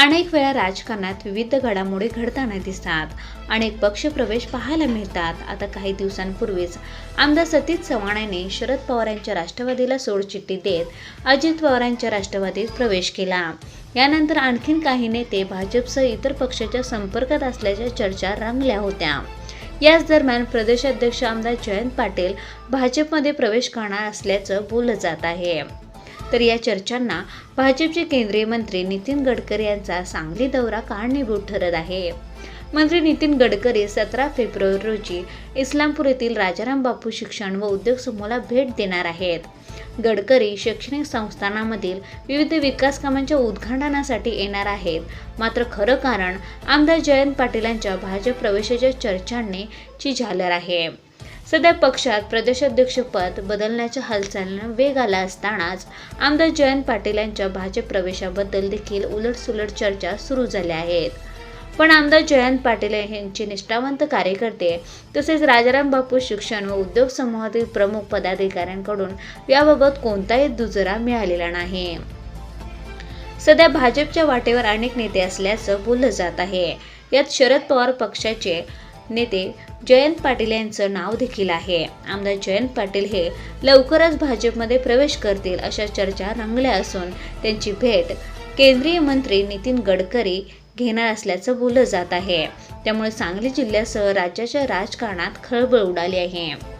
अनेक वेळा राजकारणात विविध घडामोडी घडताना दिसतात. अनेक पक्षप्रवेश पाहायला मिळतात. आता काही दिवसांपूर्वीच आमदार सतीश चव्हाणांनी शरद पवार यांच्या राष्ट्रवादीला सोडचिठ्ठी देत अजित पवारांच्या राष्ट्रवादीत प्रवेश केला. यानंतर आणखीन काही नेते भाजपसह इतर पक्षाच्या संपर्कात असल्याच्या चर्चा रंगल्या होत्या. याच दरम्यान प्रदेशाध्यक्ष आमदार जयंत पाटील भाजपमध्ये प्रवेश करणार असल्याचं बोललं जात आहे. तर या चर्चांना भाजपचे केंद्रीय मंत्री नितीन गडकरी यांचा सांगली दौरा कारणीभूत ठरत आहे. मंत्री नितीन गडकरी सतरा फेब्रुवारी रोजी इस्लामपूर येथील राजाराम बापू शिक्षण व उद्योग समूहाला भेट देणार आहेत. गडकरी शैक्षणिक संस्थानामधील विविध विकास कामांच्या उद्घाटनासाठी येणार आहेत. मात्र खरं कारण आमदार जयंत पाटील यांच्या भाजप प्रवेशाच्या चर्चांनी ची झालर आहे. सध्या पक्षात प्रदेशाध्यक्षपद बदलण्याच्या हालचालींना वेग आला असतानाच आमदार जयंत पाटील यांच्या भाजप प्रवेशाबद्दल देखील उलटसुलट चर्चा सुरू झाल्या आहेत. पण आमदार जयंत पाटील यांचे निष्ठावंत कार्यकर्ते तसेच राजाराम बापू शिक्षण व उद्योग समूहातील प्रमुख पदाधिकाऱ्यांकडून याबाबत कोणताही दुजरा मिळालेला नाही. सध्या भाजपच्या वाटेवर अनेक नेते असल्याचं बोललं जात आहे. यात शरद पवार पक्षाचे नेते जयंत पाटील यांचं नाव देखील आहे. आमदार जयंत पाटील हे लवकरच भाजपमध्ये प्रवेश करतील अशा चर्चा रंगल्या असून त्यांची भेट केंद्रीय मंत्री नितीन गडकरी घेणार असल्याचं बोललं जात आहे. त्यामुळे सांगली जिल्ह्यासह राज्याच्या राजकारणात खळबळ उडाली आहे.